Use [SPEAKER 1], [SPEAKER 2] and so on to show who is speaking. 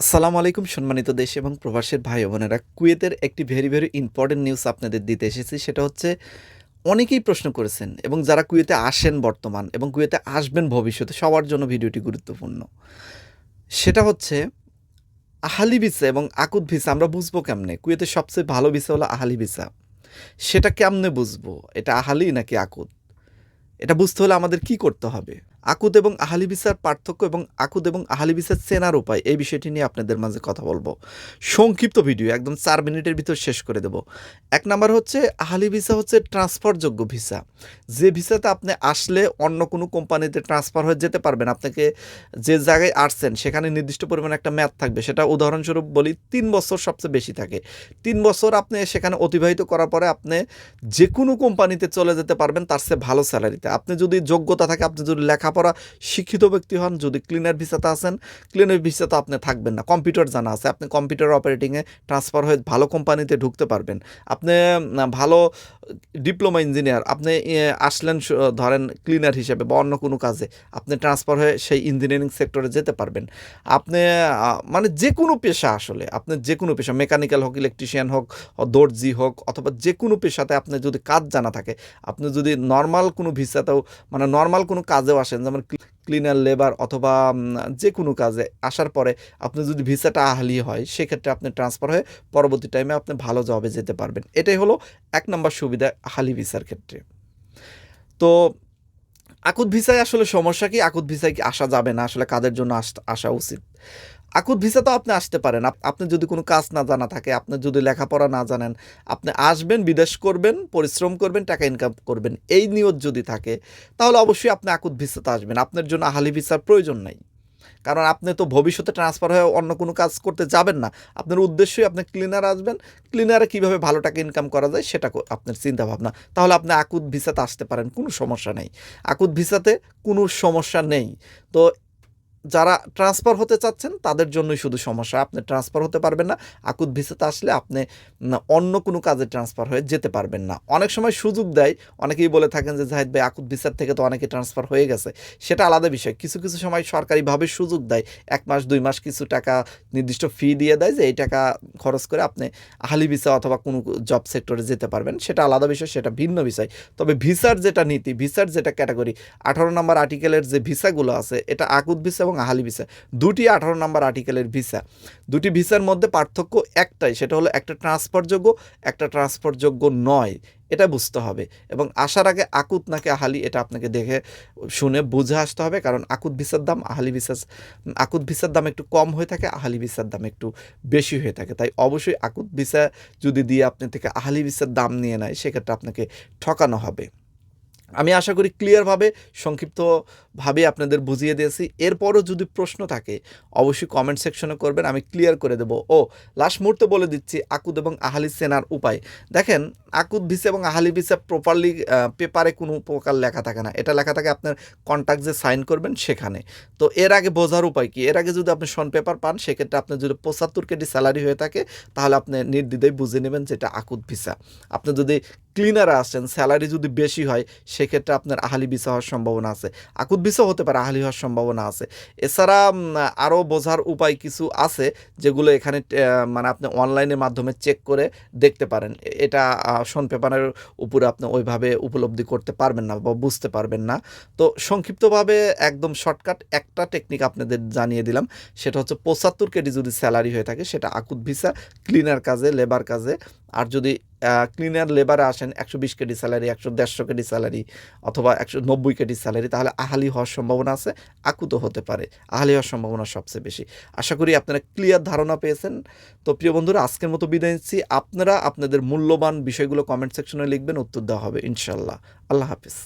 [SPEAKER 1] আসসালামু আলাইকুম, সম্মানিত দেশ এবং প্রবাসের ভাই বোনেরা। কুয়েতের একটি ভেরি ভেরি ইম্পর্টেন্ট নিউজ আপনাদের দিতে এসেছি। সেটা হচ্ছে, অনেকেই প্রশ্ন করেছেন এবং যারা কুয়েতে আসেন বর্তমান এবং কুয়েতে আসবেন ভবিষ্যতে, সবার জন্য ভিডিওটি গুরুত্বপূর্ণ। সেটা হচ্ছে, আহালি ভিসা এবং আকুত ভিসা আমরা বুঝব কেমনে? কুয়েতে সবচেয়ে ভালো ভিসা হলো আহালি ভিসা। সেটা কেমনে বুঝব? এটা আহালি নাকি আকুত? এটা বুঝতে হলে আমাদের কি করতে হবে? আকুদ এবং আহালি ভিসার পার্থক্য এবং আকুদ এবং আহালি ভিসার চেনার উপায়, এই বিষয়টি নিয়ে আপনাদের মাঝে কথা বলব। সংক্ষিপ্ত ভিডিও, একদম চার মিনিটের ভিতর শেষ করে দেব। এক নাম্বার হচ্ছে আহালি ভিসা হচ্ছে ট্রান্সফারযোগ্য ভিসা। যে ভিসাতে আপনি আসলে অন্য কোনো কোম্পানিতে ট্রান্সফার হয়ে যেতে পারবেন, আপনাকে যে জায়গায় আসছেন, সেখানে নির্দিষ্ট পরিমাণে একটা ম্যাথ থাকবে। সেটা উদাহরণস্বরূপ বলি, তিন বছর সবচেয়ে বেশি থাকে। তিন বছর আপনি সেখানে অতিবাহিত করার পরে আপনি যে কোনো কোম্পানিতে চলে যেতে পারবেন, তার চেয়ে ভালো স্যালারিতে। আপনি যদি যোগ্যতা থাকে, আপনি যদি লেখাপড়া শিক্ষিত ব্যক্তি হন যদি ক্লিনার ভিসাতে আসেন ক্লিনার ভিসাতে আপনি থাকবেন না। কম্পিউটার জানা আছে। আপনি কম্পিউটার অপারেটিংয়ে ট্রান্সফার হয়ে ভালো কোম্পানিতে ঢুকতে পারবেন। আপনি ভালো ডিপ্লোমা ইঞ্জিনিয়ার আপনি আসলেন ধরেন ক্লিনার হিসেবে বা অন্য কোনো কাজে, আপনি ট্রান্সফার হয়ে সেই ইঞ্জিনিয়ারিং সেক্টরে যেতে পারবেন। আপনি মানে যে কোনো পেশা আসলে, আপনি যে কোনো পেশা মেকানিক্যাল হোক ইলেকট্রিশিয়ান হোক, দর্জি হোক, অথবা যে কোনো পেশাতে আপনি যদি কাজ জানা থাকে, আপনি যদি নর্মাল কোনো ভিসাতেও মানে নর্মাল কোনো কাজেও আসেন যেমন ক্লিনার লেবার অথবা যে কোনো কাজে আসার পরে আপনি যদি ভিসাটা আহলি হয়, সেক্ষেত্রে আপনি ট্রান্সফার হয়ে পরবর্তী টাইমে আপনি ভালো জবে যেতে পারবেন। এটাই হলো এক নম্বর সুবিধা হালি ভিসার ক্ষেত্রে। তো আকুত ভিসায় আসলে সমস্যা কি? আকুত ভিসায় কি আসা যাবে না? আসলে কাদের জন্য আসা উচিত? আকুত ভিসা তো আপনি আসতে পারেন। আপনি যদি কোনো কাজ না জানা থাকে, আপনি যদি লেখাপড়া না জানেন, আপনি আসবেন, বিদেশ করবেন, পরিশ্রম করবেন, টাকা ইনকাম করবেন, এই নিয়ত যদি থাকে, তাহলে অবশ্যই আপনি আকুত ভিসাতে আসবেন। আপনার জন্য আহালি ভিসার প্রয়োজন নাই। কারণ আপনি তো ভবিষ্যতে ট্রান্সফার হয়ে অন্য কোনো কাজ করতে যাবেন না। আপনার উদ্দেশ্যই আপনি ক্লিনার আসবেন। ক্লিনারে কীভাবে ভালো টাকা ইনকাম করা যায় সেটা আপনার চিন্তা ভাবনা তাহলে আপনি আকুত ভিসাতে আসতে পারেন, কোনো সমস্যা নেই। আকুত ভিসাতে কোনো সমস্যা নেই। তো যারা ট্রান্সফার হতে চাচ্ছেন, তাদের জন্যই শুধু সমস্যা। আপনি ট্রান্সফার হতে পারবেন না, আকুত ভিসাতে আসলে আপনি অন্য কোনো কাজে ট্রান্সফার হয়ে যেতে পারবেন না। অনেক সময় সুযোগ দেয়, অনেকেই বলে থাকেন যে, জাহিদ ভাই, আকুত ভিসার থেকে তো অনেকে ট্রান্সফার হয়ে গেছে। সেটা আলাদা বিষয়। কিছু কিছু সময় সরকারিভাবে সুযোগ দেয়, এক মাস, দুই মাস কিছু টাকা নির্দিষ্ট ফি দিয়ে দেয় যে, এই টাকা খরচ করে আপনি আহালি ভিসা অথবা কোনো জব সেক্টরে যেতে পারবেন। সেটা আলাদা বিষয়, সেটা ভিন্ন বিষয়। তবে ভিসার যেটা নীতি, ভিসার যেটা ক্যাটাগরি আঠারো নম্বর আর্টিকেলের যে ভিসাগুলো আছে, এটা আকুত ভিসা এবং আহালি ভিসা। দুটি আঠারো নম্বর আর্টিকেলের ভিসা। দুটি ভিসার মধ্যে পার্থক্য একটাই, সেটা হলো একটা ট্রান্সফারযোগ্য একটা ট্রান্সফারযোগ্য নয়। এটা বুঝতে হবে। এবং আসার আগে আকুত নাকি আহালি, এটা আপনাকে দেখে শুনে বুঝে আসতে হবে। কারণ আকুত ভিসার দাম, আহালি ভিসা আকুত ভিসার দাম একটু কম হয়ে থাকে, আহালি ভিসার দাম একটু বেশি হয়ে থাকে। তাই অবশ্যই আকুত ভিসা যদি দিয়ে আপনি থেকে আহালি ভিসার দাম নিয়ে নেয়, সেক্ষেত্রে আপনাকে ঠকানো হবে। আমি আশা করি ক্লিয়ারভাবে সংক্ষিপ্তভাবে আপনাদের বুঝিয়ে দিয়েছি। এরপরও যদি প্রশ্ন থাকে, অবশ্যই কমেন্ট সেকশনে করবেন, আমি ক্লিয়ার করে দেবো। ও লাস্ট মুহূর্তে বলে দিচ্ছি, আকুদ এবং আহালি সেনার উপায়। দেখেন, আকুদ ভিসা এবং আহালি ভিসা প্রপারলি পেপারে কোনো প্রকার লেখা থাকে না। এটা লেখা থাকে আপনার কন্ট্যাক্ট যে সাইন করবেন সেখানে। তো এর আগে বোঝার উপায় কি? এর আগে যদি আপনি শন পেপার পান, সেক্ষেত্রে আপনার যদি পঁচাত্তর কেজি স্যালারি হয়ে থাকে, তাহলে আপনি নির্দ্বিধায় বুঝে নেবেন যেটা আকুদ ভিসা। আপনি যদি ক্লিনারে আসেন স্যালারি যদি বেশি হয়, সেক্ষেত্রে আপনার আহালি ভিসা হওয়ার সম্ভাবনা আছে। আকুত ভিসা হতে পারে, আহালি হওয়ার সম্ভাবনা আছে। এছাড়া আরও বোঝার উপায় কিছু আছে, যেগুলো এখানে মানে আপনি অনলাইনের মাধ্যমে চেক করে দেখতে পারেন। এটা শন পেপারের উপরে আপনি ওইভাবে উপলব্ধি করতে পারবেন না বা বুঝতে পারবেন না। তো সংক্ষিপ্তভাবে একদম শর্টকাট একটা টেকনিক আপনাদের জানিয়ে দিলাম, সেটা হচ্ছে পঁচাত্তর কেডি যদি স্যালারি হয়ে থাকে, সেটা আকুত ভিসা ক্লিনার কাজে লেবার কাজে। আর যদি ক্লিনার লেবারে আসেন একশো বিশ কেডি স্যালারি, একশো দেড়শো কেডি স্যালারি অথবা একশো নব্বই কেডি স্যালারি, তাহলে আহালি হওয়ার সম্ভাবনা আছে, আকুত হতে পারে। আহালি হওয়ার সম্ভাবনা সবচেয়ে বেশি। আশা করি আপনারা ক্লিয়ার ধারণা পেয়েছেন। তো প্রিয় বন্ধুরা, আজকের মতো বিদায় নিচ্ছি। আপনারা আপনাদের মূল্যবান বিষয়গুলো কমেন্ট সেকশনে লিখবেন, উত্তর দেওয়া হবে ইনশাল্লাহ আল্লাহ হাফিজ।